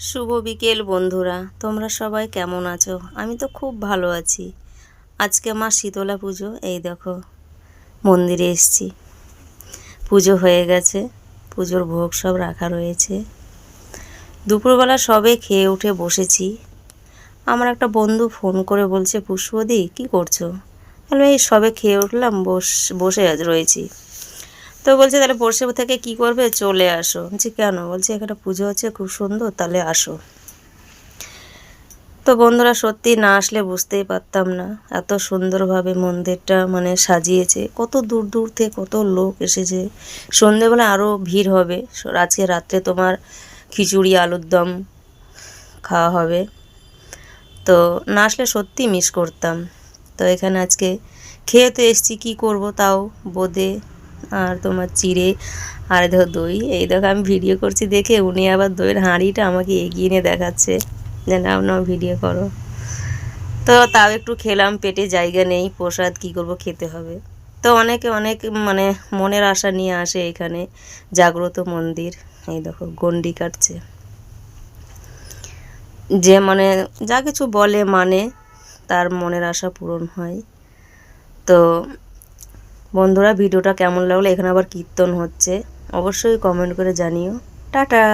শুভ বিকেল, বন্ধুরা। তোমরা সবাই কেমন আছো? আমি তো খুব ভালো আছি। আজকে মা শীতলা পুজো, এই দেখো, মন্দিরে এসছি। পুজো হয়ে গেছে, পুজোর ভোগ সব রাখা রয়েছে। দুপুরবেলা সবে খেয়ে উঠে বসেছি। আমার একটা বন্ধু ফোন করে বলছে, পুষ্পদি, কি করছ? আমি এই সবে খেয়ে উঠলাম, বস, বসে রয়েছি। তো বলছে, তাহলে বসে থেকে কি করবে? চলে আসো। বলছি, কেন? বলছে, এখানে পুজো হচ্ছে, খুব সুন্দর, তাহলে আসো। তো বন্ধুরা, সত্যি না আসলে বুঝতেই পারতাম না এত সুন্দরভাবে মন্দিরটা মানে সাজিয়েছে। কত দূর দূর থেকে কত লোক এসেছে। সন্ধেবেলা আরও ভিড় হবে। আজকে রাত্রে তোমার খিচুড়ি, আলুর দম খাওয়া হবে। তো না আসলে সত্যি মিস করতাম। তো এখানে আজকে খেয়ে তো এসছি, কী করব তাও বোঁদে আর তোমার চিড়ে আর দেখো দই। এই দেখো আমি ভিডিও করছি দেখে উনি আবার দইয়ের হাঁড়িটা আমাকে এগিয়ে নিয়ে দেখাচ্ছে। যে নাও নাও ভিডিও করো। তো তাও একটু খেলাম, পেটে জায়গা নেই, প্রসাদ কী করব খেতে হবে। তো অনেকে, অনেক মানে মনের আশা নিয়ে আসে এখানে, জাগ্রত মন্দির। এই দেখো, গন্ডি কাটছে। যে মানে যা কিছু বলে মানে তার মনের আশা পূরণ হয়। তো বন্ধুরা ভিডিওটা কেমন লাগল? এখানে আবার কীর্তন হচ্ছে। অবশ্যই কমেন্ট করে জানিও। টাটা!